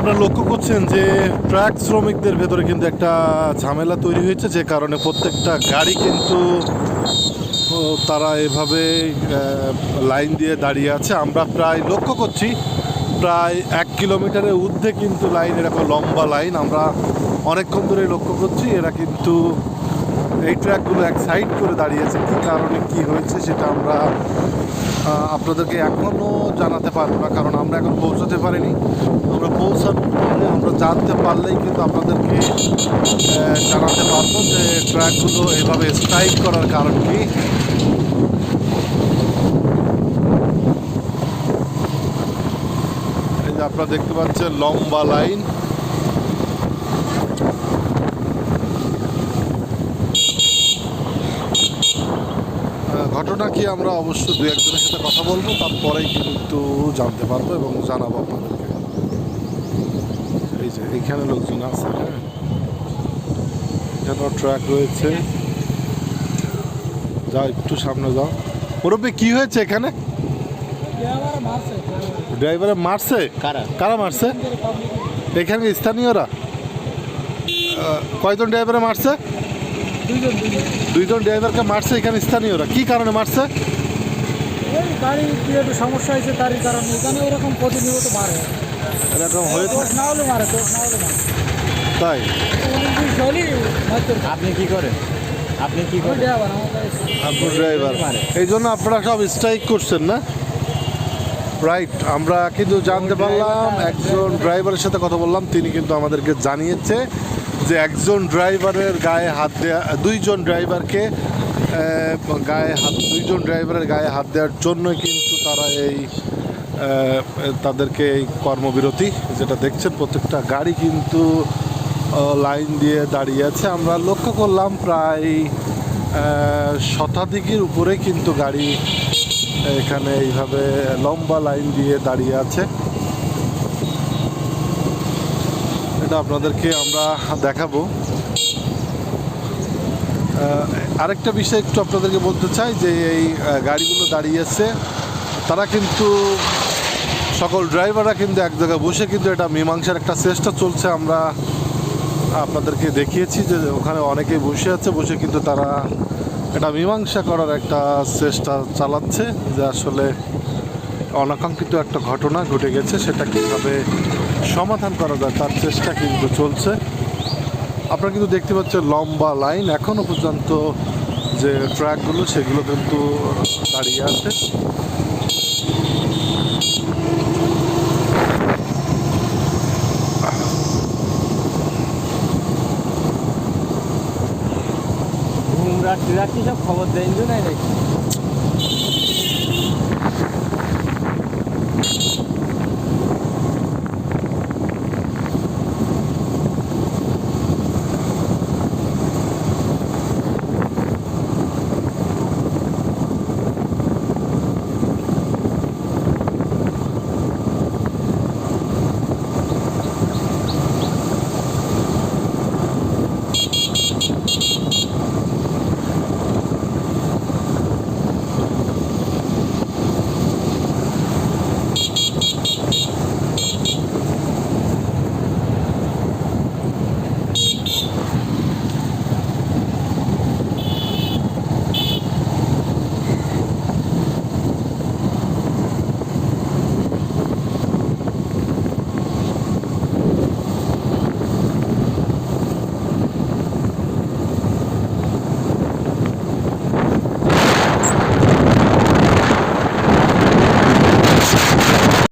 আপনারা লক্ষ্য করছেন যে ট্রাক শ্রমিকদের ভেতরে কিন্তু একটা ঝামেলা তৈরি হয়েছে, যে কারণে প্রত্যেকটা গাড়ি কিন্তু তারা এভাবে লাইন দিয়ে দাঁড়িয়ে আছে। আমরা প্রায় লক্ষ্য করছি, প্রায় এক কিলোমিটারের ঊর্ধ্বে কিন্তু লাইন, এরকম লম্বা লাইন, আমরা অনেকক্ষণ ধরে লক্ষ্য করছি, এরা কিন্তু এই ট্র্যাকগুলো এক সাইড করে দাঁড়িয়েছে। কী কারণে কি হয়েছে সেটা আমরা আপনাদেরকে এখনও জানাতে পারব না, কারণ আমরা এখন পৌঁছাতে পারিনি। আমরা পৌঁছাতে আমরা জানতে পারলেই কিন্তু আপনাদেরকে জানাতে পারব যে ট্র্যাকগুলো এভাবে স্ট্রাইক করার কারণ কি। আপনারা দেখতে পাচ্ছেন লম্বা লাইন। আহ, ঘটনা কি আমরা অবশ্য দু একজনের সাথে কথা বলব? তারপরেই কিন্তু জানতে পারব এবং জানাব আপনাদেরকে। এই যে এইখানে লোকজন আছে হ্যাঁ? এখানেও ট্র্যাক রয়েছে। যাও একটু সামনে যাও। মুরব্বী কি হয়েছে এখানে? ড্রাইভারে মারছে? কারা? কারা মারছে? এখানে স্থানীয়রা? কয়জন ড্রাইভারে মারছে? দুইজন ড্রাইভারকে মারছে এখানে স্থানীয়রা। কি কারণে মারছে? এই গাড়ি দিয়ে একটু সমস্যা হয়েছে তারই কারণে এখানে ওরকম প্রতিনিয়ত মারে। এরকম হয়েছে না হলে মারে দোষ না হলে মারে। তাই। আপনি কি করেন? আপনি কি ওই করেন আপনি ড্রাইভার। এই জন্য আপনারা সব স্ট্রাইক করছেন না? রাইট আমরা কিন্তু জানতে পারলাম একজন ড্রাইভারের সাথে কথা বললাম তিনি কিন্তু আমাদেরকে জানিয়েছে। যে একজন ড্রাইভারের গায়ে হাত দেওয়া দুইজন ড্রাইভারকে গায়ে হাত, দুইজন ড্রাইভারের গায়ে হাত দেওয়ার জন্যই কিন্তু তারা এই তাদেরকে এই কর্মবিরতি যেটা দেখছেন, প্রত্যেকটা গাড়ি কিন্তু লাইন দিয়ে দাঁড়িয়ে আছে। আমরা লক্ষ্য করলাম প্রায় শতাধিকের উপরে কিন্তু গাড়ি এখানে এইভাবে লম্বা লাইন দিয়ে দাঁড়িয়ে আছে। এটা আপনাদেরকে আমরা দেখাবো। আরেকটা বিষয় একটু আপনাদেরকে বলতে চাই যে এই গাড়িগুলো দাঁড়িয়ে আছে, তারা কিন্তু, সকল ড্রাইভাররা কিন্তু এক জায়গায় বসে কিন্তু এটা মীমাংসার একটা চেষ্টা চলছে। আমরা আপনাদেরকে দেখিয়েছি যে ওখানে অনেকেই বসে আছে, বসে কিন্তু তারা এটা মীমাংসা করার একটা চেষ্টা চালাচ্ছে যে আসলে অনাকাঙ্ক্ষিত একটা ঘটনা ঘটে গেছে, সেটা কীভাবে সমাধান করা যায় তার চেষ্টা কিন্তু চলছে। আপনারা কিন্তু দেখতে পাচ্ছেন লম্বা লাইন এখনও পর্যন্ত যে ট্র্যাকগুলো, সেগুলো কিন্তু দাঁড়িয়ে আছে। রাত্রি রাত্রি সব খবর তো নাই নাকি?